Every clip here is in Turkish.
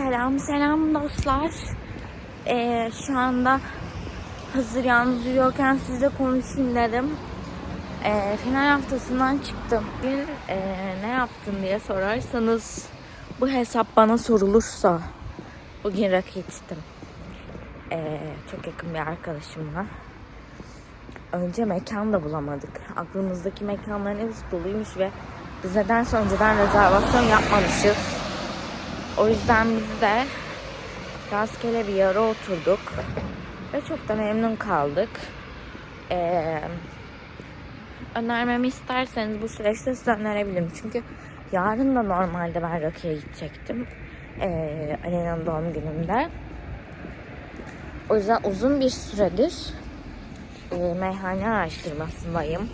Selam selam dostlar. Ee, şu anda hazır yalnız uyuyorken sizle konuşayım dedim. Ee, final haftasından çıktım. Bugün ee, ne yaptın diye sorarsanız bu hesap bana sorulursa bugün rakı içtim. Ee, çok yakın bir arkadaşımla. Önce mekan da bulamadık. Aklımızdaki mekanların hepsi doluymuş ve biz nedense önceden rezervasyon yapmamışız. O yüzden biz de rastgele bir yere oturduk. Ve çok da memnun kaldık. Ee, önermemi isterseniz bu süreçte size önerebilirim. Çünkü yarın da normalde ben Rakı'ya gidecektim. Ee, Alena'nın doğum gününde. O yüzden uzun bir süredir e, meyhane araştırmasındayım.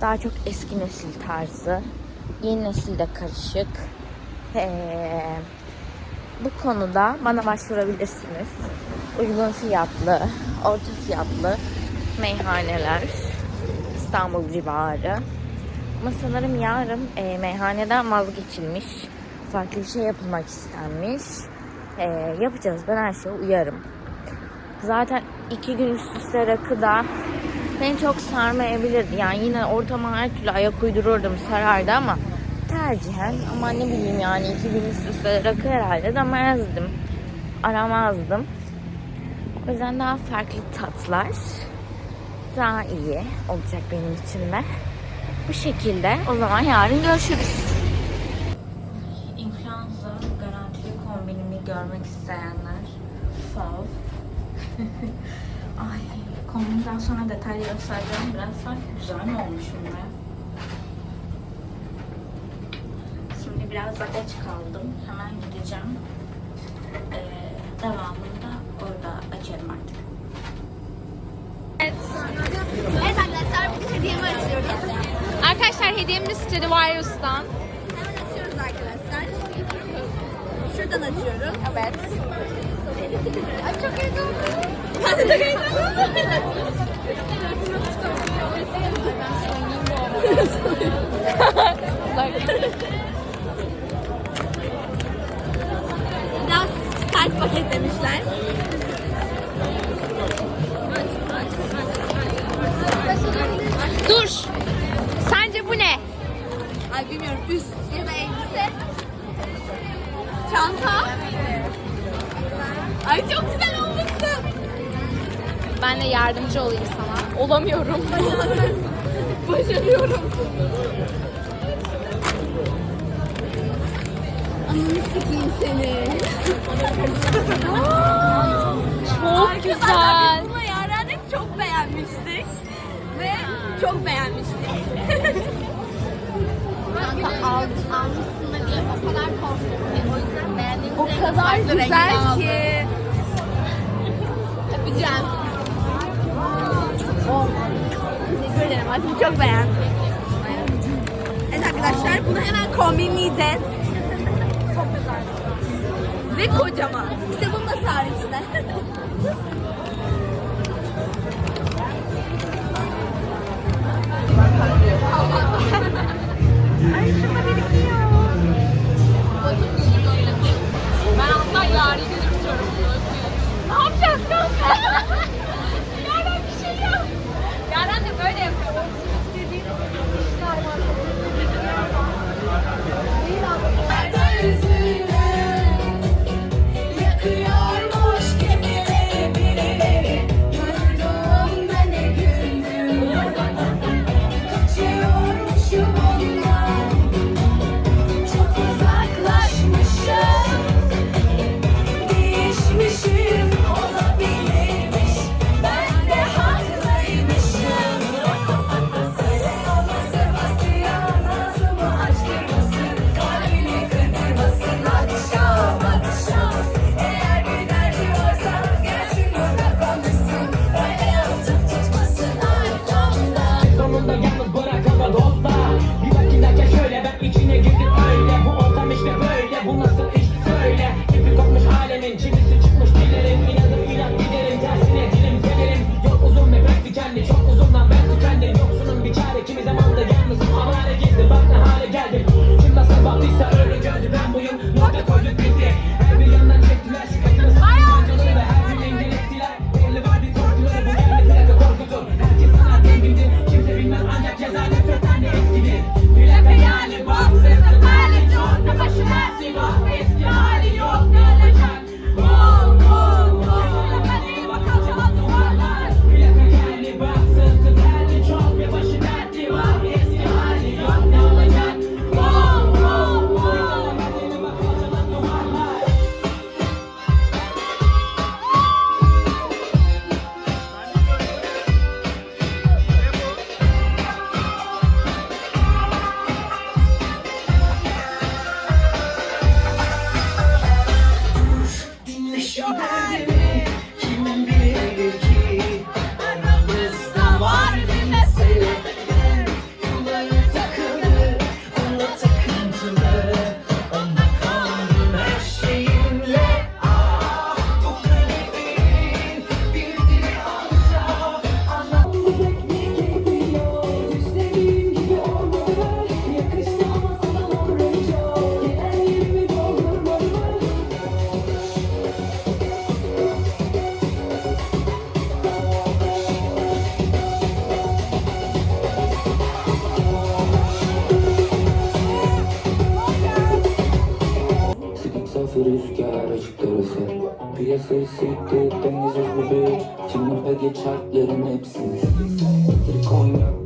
Daha çok eski nesil tarzı, yeni nesil de karışık. Ee, bu konuda bana başvurabilirsiniz. Uygun fiyatlı, orta fiyatlı meyhaneler İstanbul civarı. Ama sanırım yarın e, meyhaneden vazgeçilmiş. Farklı bir şey yapılmak istenmiş. E, yapacağız. Ben her şeye uyarım. Zaten iki gün üst üste rakıda beni çok sarmayabilirdi. Yani yine ortama her türlü ayak uydururdum, sarardı ama tercihen ama ne bileyim yani iki gün üst üste rakı herhalde demezdim. Aramazdım. O yüzden daha farklı tatlar daha iyi olacak benim için de. Bu şekilde o zaman yarın görüşürüz. Influenza garantili kombinimi görmek isteyenler fav. Ay kombinden sonra detaylı göstereceğim. Biraz sanki güzel mi olmuşum ben? Şimdi biraz da geç kaldım. Hemen gideceğim. Ee, devamında orada açarım artık. Evet arkadaşlar bugün hediyemi açıyoruz. Arkadaşlar hediyemiz Stradivarius'tan. Hemen açıyoruz arkadaşlar. Şuradan açıyoruz. Evet. Ay çok heyecanlıyım. Ben de çok heyecanlıyım. Biraz sert paketlemişler. Dur. Sence bu ne? Ay bilmiyorum üst ya da elbise. Çanta. Ay çok güzel olmuşsun. Ben de yardımcı olayım sana. Olamıyorum. Başarıyorum. Ananı sikeyim seni. Güzel. Bununla Yaren'i çok beğenmiştik. Ve çok beğenmiştik. Almışsın da diye o kadar korktum ki. O yüzden beğendiğimiz o kadar güzel ki. Öpeceğim. Teşekkür ederim. Aşkım çok beğendim. Evet arkadaşlar bunu hemen kombinleyeceğiz. Çok güzel. Ve kocaman. İşte bunun da sar içine. Ben hatta yarın götürüyorum. Ne yapacağız kanka? Terası Piyasayı sikti deniziz bebeği Şimdi ve geç harflerin hepsini Getir konyak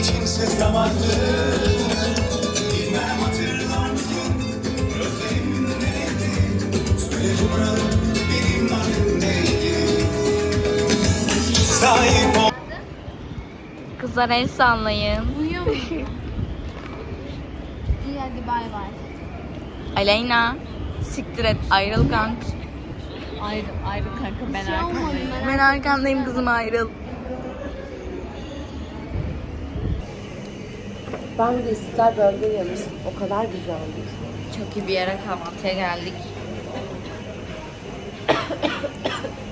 İçin sızlamaz mı? Bilmem hatırlar mısın? Gözlerim neydi? Söyle soralım benim adım neydi? Sahip ol Kızlar el sallayın. İyi hadi bay bay. Aleyna. Siktir et ayrıl kanka. Ayrı, ayrı kanka ben Şey merak Ben arkandayım kızım ayrıl. Ben bir de İstiklal Burger yemiştim. O kadar güzeldi. Çok iyi bir yere kahvaltıya geldik.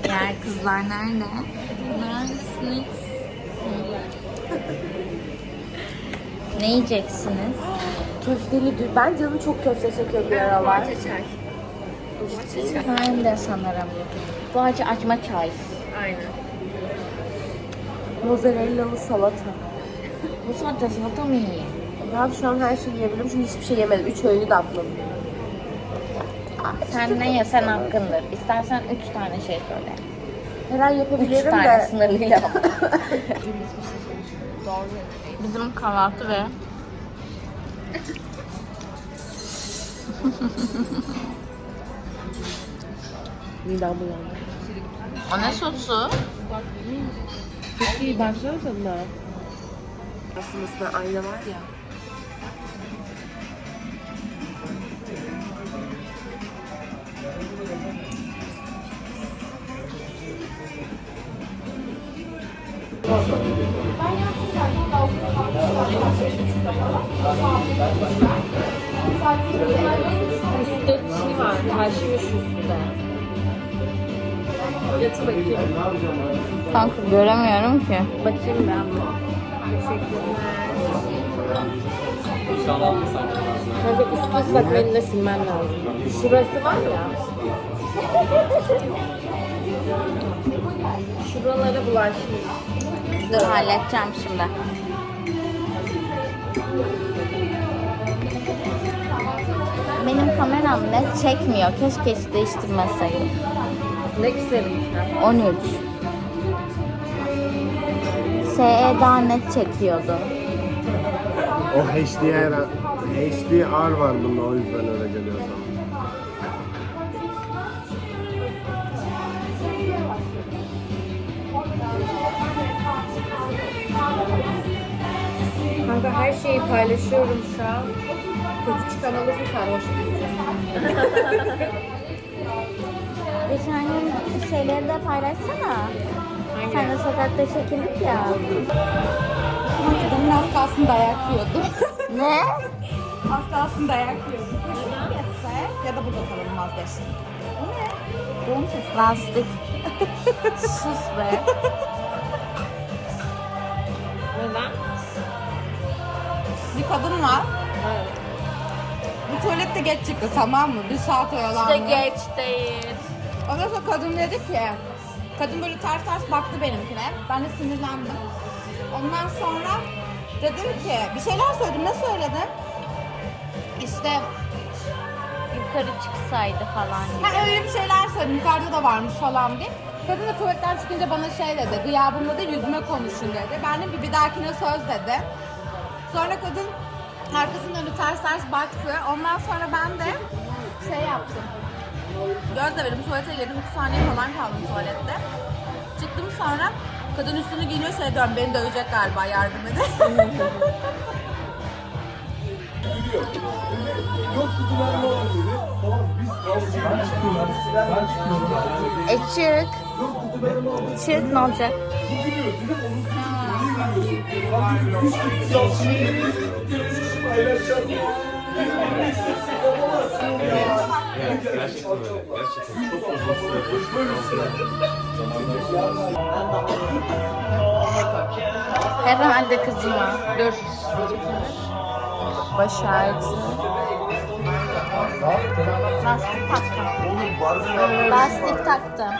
Diğer kızlar nerede? Neredesiniz? ne yiyeceksiniz? Köfteli dü... Ben canım çok köfte çekiyor bir aralar. Ben de sanırım. Bu acı açma çay. Mozzarella'lı salata. Bu salata salata mı yiyeyim? Ben şu an her şeyi yiyebilirim çünkü hiçbir şey yemedim. Üç öğünü de atladım. Sen ne yesen hakkındır. İstersen üç tane şey söyle. Her ay Üç yapabilirim tane de. sınırlıyla. Bizim kahvaltı ve Midem bulandı. o ne sosu? Çok iyi baksana tadına. Aslında ayna var ya. Üstte şey var, taşmış üstte. Yatı bakayım. Kanka göremiyorum ki. Bakayım ben de. Kanka üstü ıslak eline silmen lazım. Şurası var ya. Şuralara bulaşmış. Dur halledeceğim şimdi. Benim kameram net çekmiyor. Keşke hiç değiştirmeseydim. Ne güzelim. 13. SE daha net çekiyordu. O HDR, HDR var bunda o yüzden öyle geliyor sana. Kanka her şeyi paylaşıyorum şu an. Kötü çıkan olursa sarhoş. Geçen gün şeyleri de paylaşsana. Sen de sokakta çekildik ya. Demin az kalsın dayak yiyordu. Ne? az kalsın dayak yiyordu. Geçse ya da burada kalalım vazgeçtim. Bu ne? Doğum sesi. Lastik. Sus be. Neden? Bir kadın var. Bu tuvalette geç çıktı tamam mı? Bir saat oyalandı. İşte geç değil. Ondan sonra kadın dedi ki Kadın böyle ters ters baktı benimkine. Ben de sinirlendim. Ondan sonra dedim ki bir şeyler söyledim. Ne söyledim? İşte Yukarı çıksaydı falan gibi. Ha öyle bir şeyler söyledim. Yukarıda da varmış falan diye. Kadın da tuvaletten çıkınca bana şey dedi. Gıyabımda değil yüzüme konuşun dedi. Ben de bir, bir dahakine söz dedi. Sonra kadın arkasını dönüp ters ters baktı. Ondan sonra ben de şey yaptım. Göz verdim tuvalete girdim. 2 saniye falan kaldım tuvalette. Çıktım sonra kadın üstünü giyiniyor şey diyorum beni dövecek galiba yardım edin. E çık. Çık ne olacak? Herhalde kızıma. Dur. Baş ağrısı. Lastik taktım. Lastik taktım.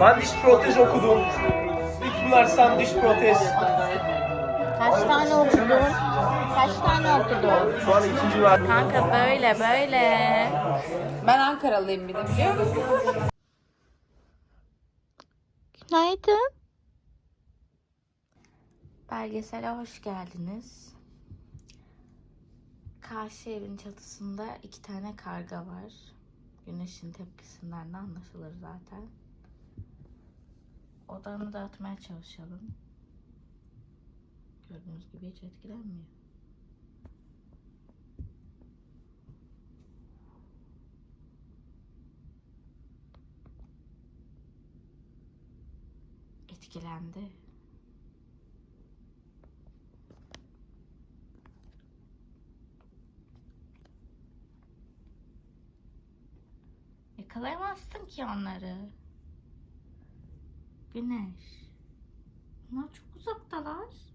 Ben diş protez okudum. İlk üniversitem diş protez. Kaç tane okudun? Kaç tane okudun? Şu an ikinci üniversite. Kanka böyle böyle. Ben Ankaralıyım bir de biliyor musun? Günaydın. Belgesele hoş geldiniz. Karşı evin çatısında iki tane karga var. Güneşin tepkisinden de anlaşılır zaten. Odanı dağıtmaya çalışalım. Gördüğünüz gibi hiç etkilenmiyor. Etkilendi. Yakalayamazsın ki onları. Güneş. Bunlar çok uzaktalar.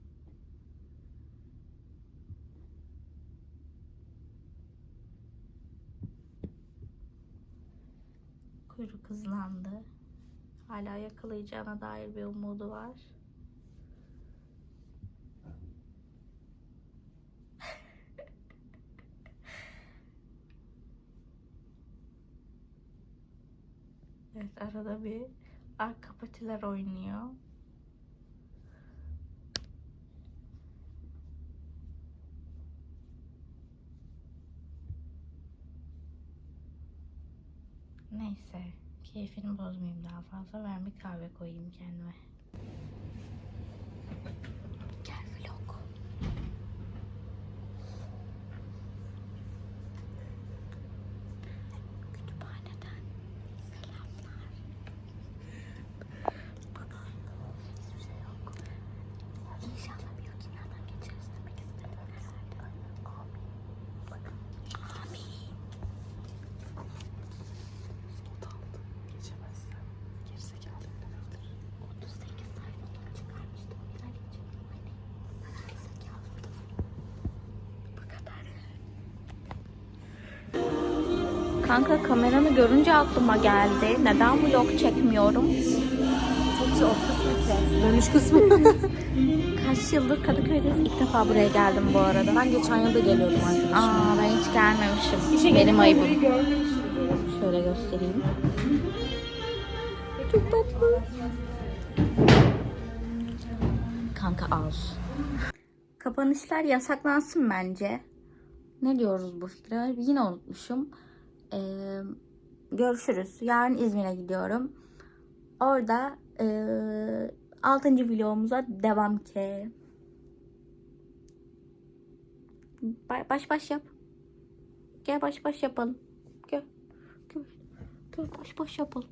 Kuyruk hızlandı. Hala yakalayacağına dair bir umudu var. evet arada bir arka patiler oynuyor. Neyse. Keyfini bozmayayım daha fazla. Ben bir kahve koyayım kendime. Gel vlog. Kütüphaneden selamlar. Bugün hiçbir şey yok. İnşallah bir yok kimyadan geçeriz demek istedim herhalde. Amin. Amin. Kanka kameramı görünce aklıma geldi. Neden vlog çekmiyorum? Çok o kısmı kes. Dönüş kısmı. Kaç yıldır Kadıköy'de ilk defa buraya geldim bu arada. ben geçen yılda geliyordum arkadaşlar. Aa ben hiç gelmemişim. Benim ayıbım. Şöyle göstereyim. Çok tatlı. Kanka al. Kapanışlar yasaklansın bence. Ne diyoruz bu fikre? Yine unutmuşum. Ee, görüşürüz. Yarın İzmir'e gidiyorum. Orada ee, 6. vlogumuza devam ki. Ba- Baş baş yap. Gel baş baş yapalım. Gel. Gel. Gel baş baş yapalım.